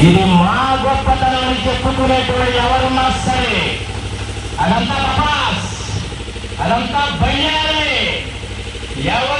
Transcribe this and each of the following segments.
ఇది మా గొప్పతనం చెప్పుకునేటువంటి ఎవరున్నా సరే అదంతా అదంతా బయ్యాలి. ఎవరు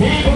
మీ